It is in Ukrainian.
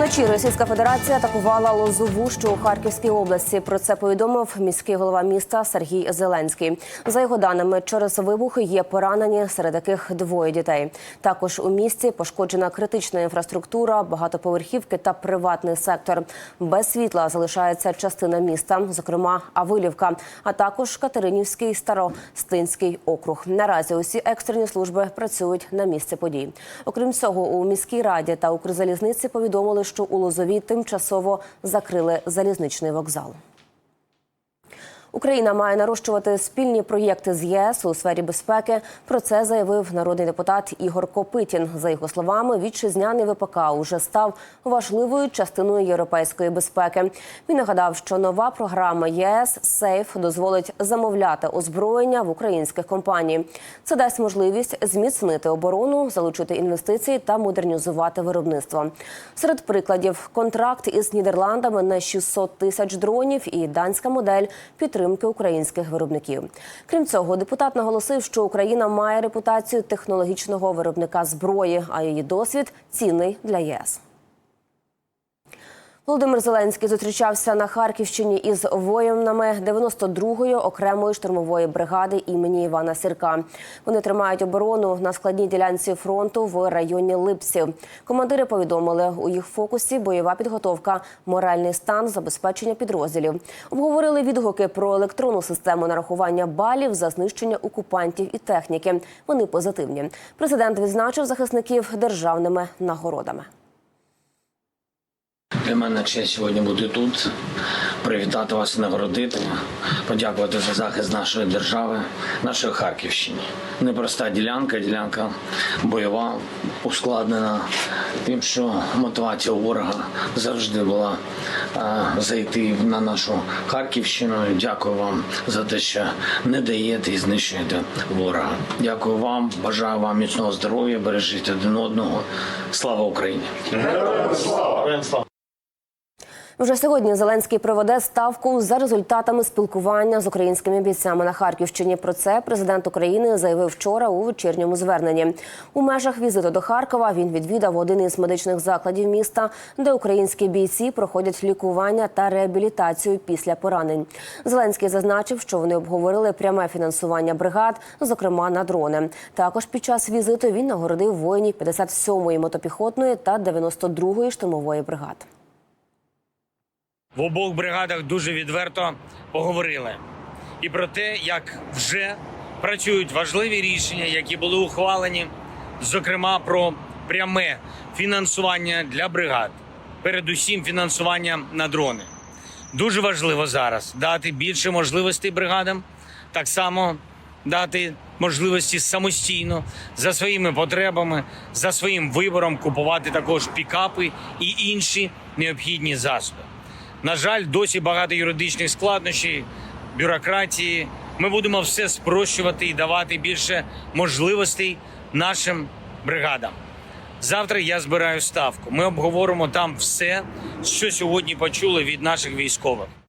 Вночі Російська Федерація атакувала Лозову, що у Харківській області. Про це повідомив міський голова міста Сергій Зеленський. За його даними, через вибухи є поранені, серед яких двоє дітей. Також у місті пошкоджена критична інфраструктура, багатоповерхівки та приватний сектор. Без світла залишається частина міста, зокрема Авилівка, а також Катеринівський старостинський округ. Наразі усі екстрені служби працюють на місці подій. Окрім цього, у міській раді та Укрзалізниці повідомили, що у Лозові тимчасово закрили залізничний вокзал. Україна має нарощувати спільні проєкти з ЄС у сфері безпеки. Про це заявив народний депутат Ігор Копитін. За його словами, вітчизняний ВПК уже став важливою частиною європейської безпеки. Він нагадав, що нова програма ЄС Сейф дозволить замовляти озброєння в українських компаній. Це дасть можливість зміцнити оборону, залучити інвестиції та модернізувати виробництво. Серед прикладів контракт із Нідерландами на 600 тисяч дронів і данська модель підтримки українських виробників. Крім цього, депутат наголосив, що Україна має репутацію технологічного виробника зброї, а її досвід цінний для ЄС. Володимир Зеленський зустрічався на Харківщині із воїнами 92-ї окремої штурмової бригади імені Івана Сірка. Вони тримають оборону на складній ділянці фронту в районі Липсів. Командири повідомили, у їх фокусі бойова підготовка, моральний стан, забезпечення підрозділів. Обговорили відгуки про електронну систему нарахування балів за знищення окупантів і техніки. Вони позитивні. Президент відзначив захисників державними нагородами. Для мене честь сьогодні бути тут, привітати вас і нагородити, подякувати за захист нашої держави, нашої Харківщини. Непроста ділянка, ділянка бойова, ускладнена тим, що мотивація ворога завжди була зайти на нашу Харківщину. Дякую вам за те, що не даєте і знищуєте ворога. Дякую вам, бажаю вам міцного здоров'я, бережіть один одного. Слава Україні! Героям слава! Вже сьогодні Зеленський проведе ставку за результатами спілкування з українськими бійцями на Харківщині. Про це президент України заявив вчора у вечірньому зверненні. У межах візиту до Харкова він відвідав один із медичних закладів міста, де українські бійці проходять лікування та реабілітацію після поранень. Зеленський зазначив, що вони обговорили пряме фінансування бригад, зокрема на дрони. Також під час візиту він нагородив воїнів 57-ї мотопіхотної та 92-ї штурмової бригад. В обох бригадах дуже відверто поговорили і про те, як вже працюють важливі рішення, які були ухвалені, зокрема про пряме фінансування для бригад, передусім фінансування на дрони. Дуже важливо зараз дати більше можливостей бригадам, так само дати можливості самостійно за своїми потребами, за своїм вибором купувати також пікапи і інші необхідні засоби. На жаль, досі багато юридичних складнощів, бюрократії. Ми будемо все спрощувати і давати більше можливостей нашим бригадам. Завтра я збираю ставку. Ми обговоримо там все, що сьогодні почули від наших військових.